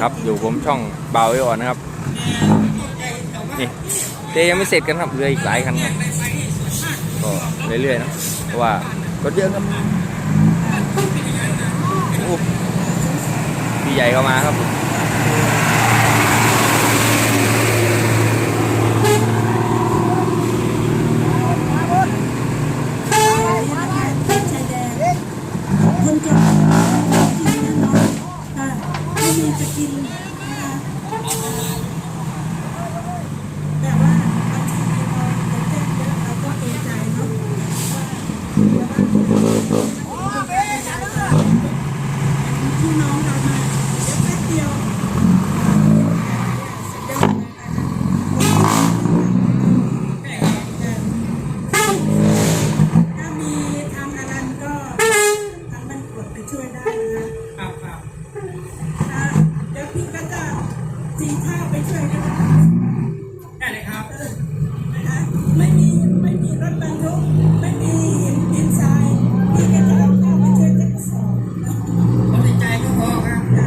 ครับ อยู่ผมช่องเบาไว้อ่อนนะครับ นี่เตยังไม่เสร็จกันครับเรืออีกหลายคันครับก็เรื่อยๆนะเพราะว่ารถเยอะครับโอ้พี่ใหญ่เขามาครับ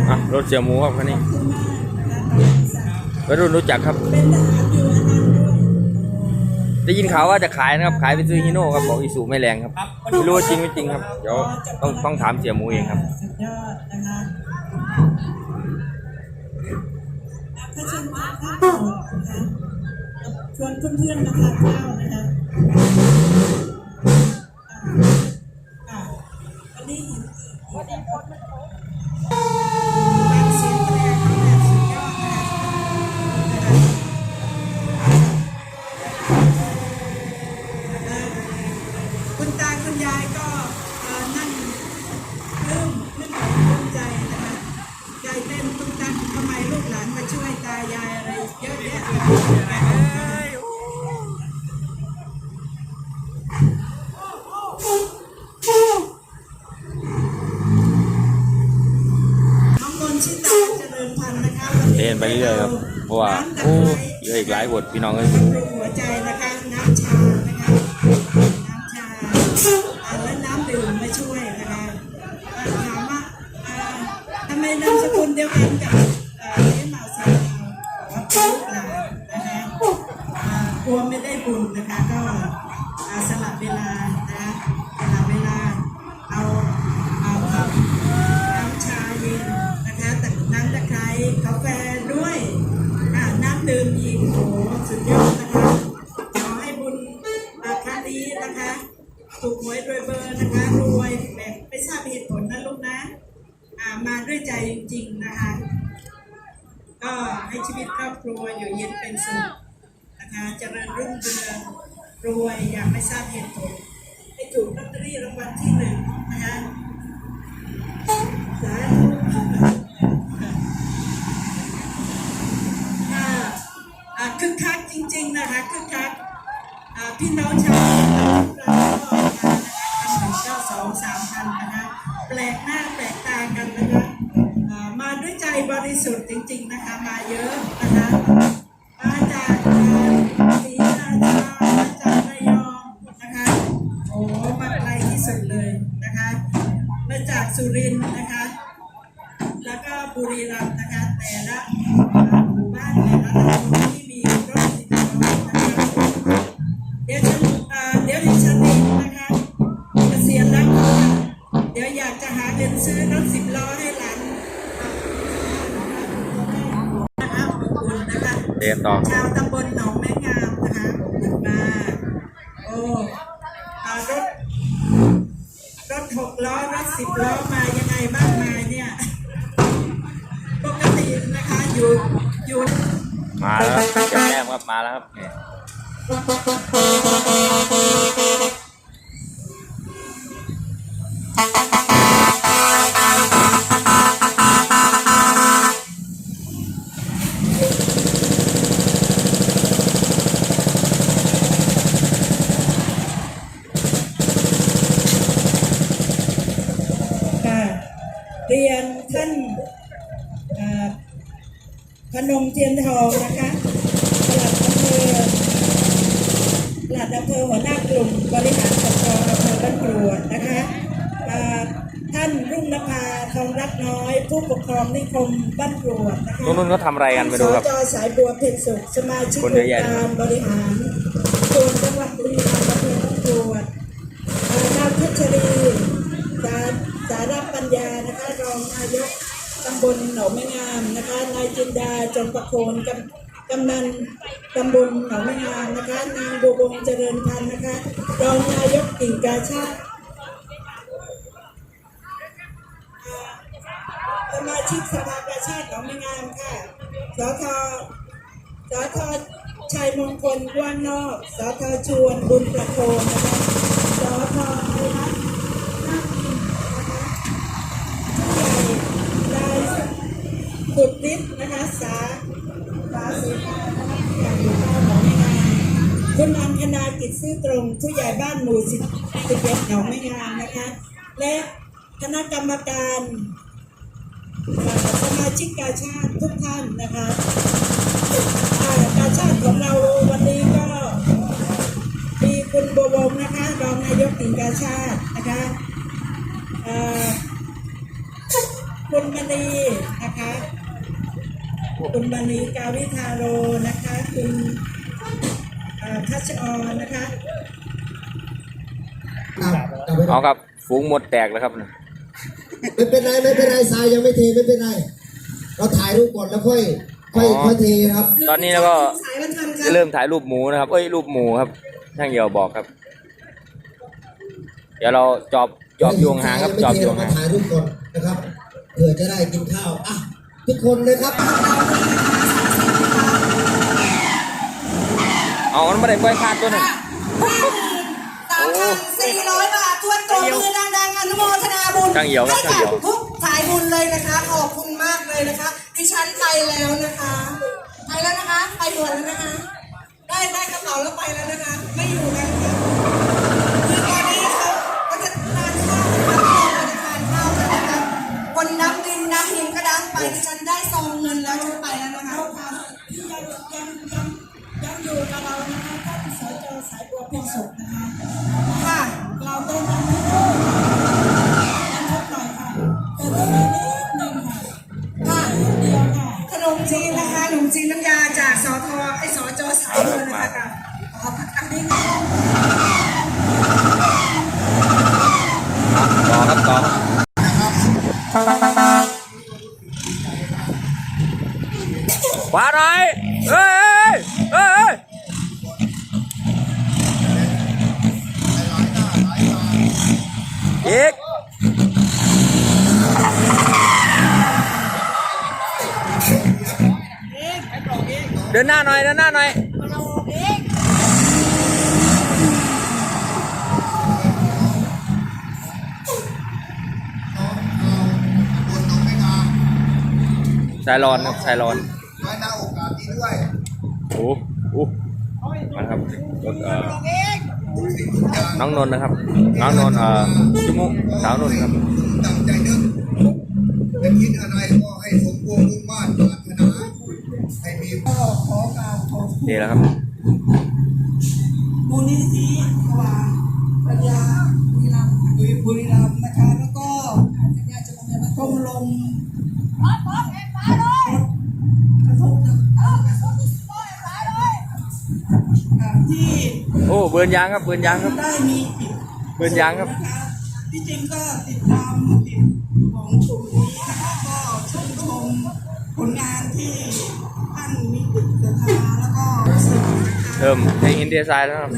อะรถเสียหมูครับคันนี้ขอบคุณมากนะคะบริษัทวัยรุ่นรู้จักครับเป็นทหารอยู่อนันต์ด้วยได้ยินข่าวว่าจะขายนะครับ ขายไปซื้อฮิโน่ครับ บอกอีสูไม่แรงครับครับไม่รู้ว่าจริงไม่จริงครับ เดี๋ยวต้องต้องถามเสียหมูเองครับสุดยอดนะคะอะถ้าเชิญทานข้าวก่อนนะคะชวนเพื่อนๆมาทานข้าวนะคะอะอันนี้หินหินดินโคตรมันโคตรบางเสียงแตรเขาแบบสุดยอดนะคะคุณตาคุณยายก็เอ่อนั่งเริ่มเริ่มภูมิใจนะคะใจเต้นตุ้มตั้มทำไมลูกหลานมาช่วยตายายอะไรเยอะแยะเลยน้องมนต์ชิตาเจริญพันธุ์นะคะวันนี้ เดินไปเรื่อยๆครับเพราะว่าโอ้เหลืออีกหลายบทพี่น้องเอ้ยบำรุงหัวใจนะคะน้ำชานะคะน้ำชาและน้ำดื่มมาช่วยนะคะถามว่าทำไมนามสกุลเดียวกันกับอ่าเจ๊หมาสียเรา บุญนะคะก็สลับเวลานะสลับเวลาเอาเอาเอาน้ำชาเย็นนะคะแต่น้ำตะไคร้กาแฟด้วยอ่าน้ำดื่มอีกโอ้โหสุดยอดนะคะขอให้บุญอาครั้งนี้นะคะถูกหวยรวยเบอร์นะคะรวยแบบไม่ทราบเหตุผลนะลูกนะอ่ามาด้วยใจจริงๆนะคะก็ให้ชีวิตครอบครัวอยู่เย็นเป็นสุข นะเจริญรุ่งเรืองรวยอย่างไม่ทราบเหตุผลให้ถูกลอตเตอรี่รางวัลที่หนึ่งนะคะสาธุค่ะอ่าคึกคักจริง ๆ นะคะคึกคักอ่าพี่น้องชาวเราก็มานะคะพันหนึ่งเก้าสองสามพันนะคะแปลกหน้าแปลกตากันนะคะมาด้วยใจบริสุทธิ์จริง ๆ นะคะมาเยอะนะคะ สุรินทร์นะคะ แล้วก็บุรีรัมย์นะคะ แต่ละหมู่บ้านแต่ละตำบลที่มีรถสิบล้อนะคะเดี๋ยวฉันอ่าเดี๋ยวดิฉันเองนะคะเกษียณแล้วค่ะเดี๋ยวอยากจะหาเงินซื้อรถสิบล้อให้หลานนะคะขอบคุณนะคะเดินต่อชาว มครับมาแล้วครับนี่ค่ะเรียนท่านอ่าพนมเทียนทองนะคะปลัดอำเภอปลัดอำเภอหัวหน้า กลุ่มบริหารปกครองอำเภอบ้านกรวดนะคะอ่าทท่านรุ่งนภาทองรักน้อย ผู้ปกครองนิคมบ้านกรวดนะคะตรงนู้นเขาทำอะไรกันไปดูครับสจสายบัวเพ็ญสุขสมาชิกคนอเยอะงแยะค์การบริหารส่วนจังหวัดบุรีรัมย์อำเภอบ้านกรวดเอ่อนางพัชรีสาสารับปัญญานะคะรองนายกตำบลหนองแม่งามนะคะนายจินดาจงประโคนกำ กำนันตำบลหนองแม่งามนะคะ นางบัวบงเจริญพันธ์นะคะรองนายกกิ่งกาชาติสมาชิกสภากาชาติของม่งามค่ะ สทสทชัยมงคลว้างนอก สทชวนบุญประโคนนะคะสทไทยรัฐนากินนะคะสุดฤทธิ์นะคะสา สาเสนานะคะผู้ใหญ่อยู่บ้านหนองไม่งามคุณอังคณากิจซื่อตรงผู้ใหญ่บ้านหมู่สิบสิบเอ็ดหนองไม่งามนะคะ และคณะกรรมการสมาชิกกาชาติทุกท่านนะคะกาชาติของเราวันนี้ก็มีคุณบวงนะคะรองนายก tỉnh กาชาตินะคะคุณมณีนะคะ คุณมณีกาวิทาโรนะคะ คุณอ่าทัชออนนะคะครับกลับไปเอาครับฝูงหมดแตกแล้วครับไม่เป็นไรไม่เป็นไรทรายยังไม่เทไม่เป็นไรเราถ่ายรูปก่อนแล้วค่อยค่อยอ๋อค่อยเทครับ ตอนนี้แล้วก็สายวันทันคจะรับเริ่มถ่ายรูปหมูนะครับ เอ้ยรูปหมูครับช่างเหี่ยวบอกครับ เดี๋ยวเราจอบจอบยวงหางครับจอบยวงมาหางถ่ายรูปก่อนนะครับเผื่อจะได้กินข้าวอะ ทุกคนเลยครับ เอามันไม่ได้ปล่อยคาดตัวหนึ่งสามพันสี่ร้อยบาททวนตัวมือดังๆอนุโมทนาบุญช่างเหี่ยวครับช่างเหี่ยว ทุกสายบุญเลยนะคะ ขอบคุณมากเลยนะคะ ดิฉันไปแล้วนะคะ ดินหน้าหน่อยเดินหน้าหน่อยสายร้อนครับสายร้อนไว้หน้าโอกาสนี้ด้วยโอ้โอ้มาครับรถเอ่อน้องนนท์นะครับ น้องนนท์เอ่อจุมุสาวนนท์ครับตั้งใจนึกจะคิดอะไรก็ให้สมบูรณ์มุ่งมั่นปร นี่แหละครับมูลนิธิสว่างปัญญาบุรีรัมย์บุรีรัมย์นะคะแล้วก็ชมรมกระทบอ่าที่โอ้เบิร์นยางครับเบิร์นยางครับได้มีอีกเบิร์นยางครับนะคะที่จริงก็ติดตามติดของก เริ่มในอินเดียทรายแล้วครับ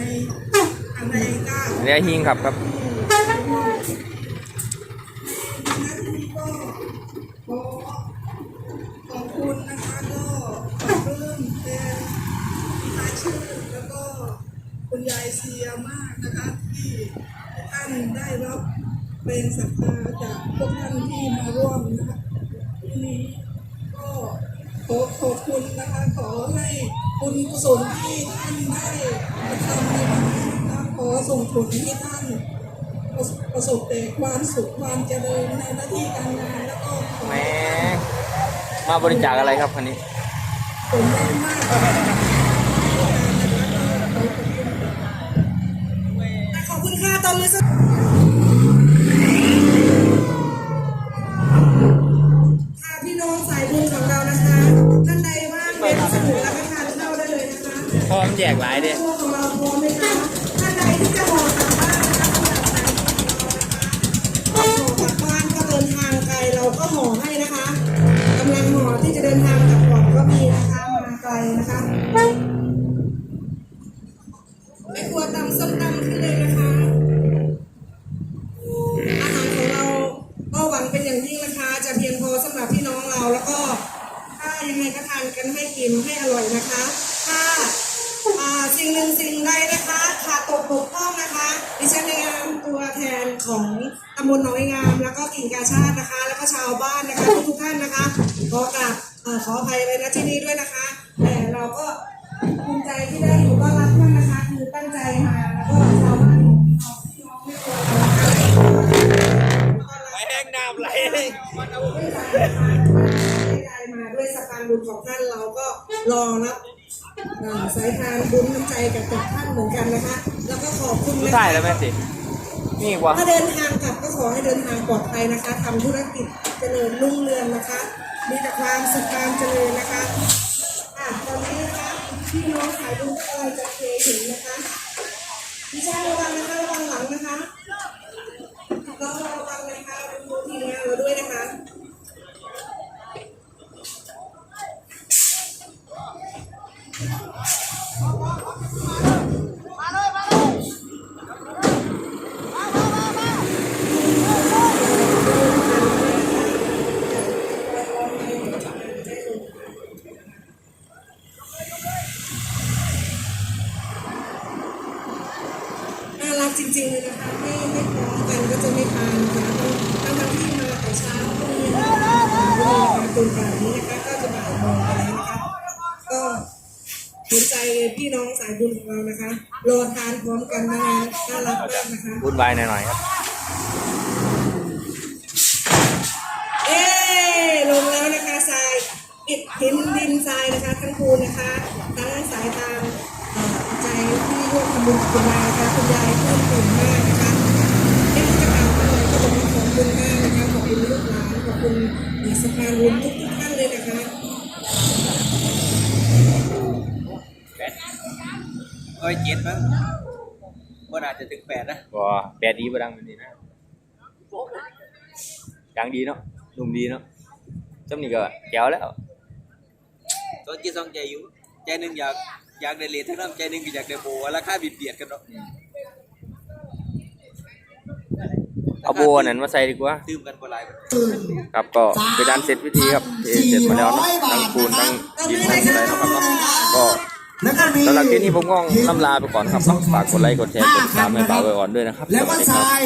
เนนี้ฮิงขับครับขอบคุณนะคะก็ขอเริ่มเป็นตาชื่อแล้วก็คุณยายเซียมากนะคะที่ท่านได้รับเป็นศรัทธาจากพวกท่านที่มาร่วมนะคะที่นี้ก็ขอขอบคุณนะ ญกุศลที่ท่านได้กระทำในวันนี้นะขอส่งผลให้ท่านประสบแต่ความสุขความเจริญในหน้าที่การงานแล้วก็ขอแหมมาบริจาคอะไรครับคันนี้ผลได้มากขอบคุณค่ะตอนนี้ นะคะไม่ควรตำส้มตำขึ้นเลยนะคะ อาหารของเราก็หวังเป็นอย่างยิ่งนะคะ จะเพียงพอสำหรับพี่น้องเราแล้วก็ถ้ายังไงก็ทานกันให้กินให้อร่อยนะคะ ถ้าอ่าสิ่งหนึ่งสิ่งใดนะคะขาดตกบกพร่องนะคะดิฉันในนามตัวแทนของตำบลหนองไองาม แล้วก็กิ่งกาชาตินะคะ แล้วก็ชาวบ้านนะคะทุกๆท่านนะคะขอกราบเอ่อขออภัยไว้ณที่นี้ด้วยนะคะ แต่เราก็ภูมิใจที่ได้อยู่ต้อนรับท่านนะคะ คือตั้งใจมาแล้วก็ชาวบ้านของพี่น้องไม่ควรเรานะคะไปแห้งน้ำไหลเลยได้มาด้วยสะพานบุญของท่านเราก็รอรับสายทานบุญน้ำใจกับจากท่านเหมือนกันนะคะ แล้วก็ขอบคุณผู้นะชายแล้วแม่สินี่ว่าถ้าเดินทางกลับก็ขอให้เดินทางปลอดภัยนะคะทำธุรกิจเจริญรุ่งเรืองนะคะ มีแต่ความสุขความเจริญนะคะ ตอนนี้นะคะพี่น้องสายบุญก็กำลังจะเคถึงนะคะดิฉันระวังนะคะระวังหลังนะคะเราระวังนะคะดูทีมงานเราด้วยนะคะ มีการตุนแบบนี้นะคะก็จะบ่ายโมงไปแล้วนะคะก็สนใจพี่น้องสายบุญของเรานะคะรอทานพร้อมกันนะคะน่ารักมากนะคะวุ่นวายหน่อยๆครับ เอ๊ลงแล้วนะคะทรายอิฐหินดินทรายนะคะทั้งคูณนะคะทั้งสายตามเอ่อใจที่ร่วมทำบุญกับคุณยายนะคะคุณยายเพิ่มตื่นมากนะคะไม่รู้จะกล่าวอะไรก็ บอกว่าขอบคุณมากนะคะขอบคุณลูกหลานขอบคุณเอ่อสภาบุญทุกๆท่านเลยนะคะเอ้ยเจ็ดมั้งว่าอาจจะถึงแปดนะก็แปดดีประดังแบบนี้นะดังดีเนาะนุ่มดีเนาะจำนี่ก็แก้วแล้วตอนจีสองใจอยู่ ใจหนึ่งอยากอยากได้เลททั้งน้ำใจหนึ่งก็อยากได้โบราคาบิดเบียดกันเนาะ เอาโบอันนั้นมาใส่ดีกว่าตื้มกันบ่หลายครับก็เป็นการเสร็จพิธีครับเทเสร็จมาแล้วเนาะทั้งปูนทั้งดินทั้งอะไรเนาะครับเนาะก็แล้วก็มีสำหรับที่นี้ผมก็ล่ำลาไปก่อนครับเนาะฝากกดไลค์กดแชร์กดติดตามให้บ่าวไว้ก่อนด้วยนะครับแล้วสก็วัสดีทครับราย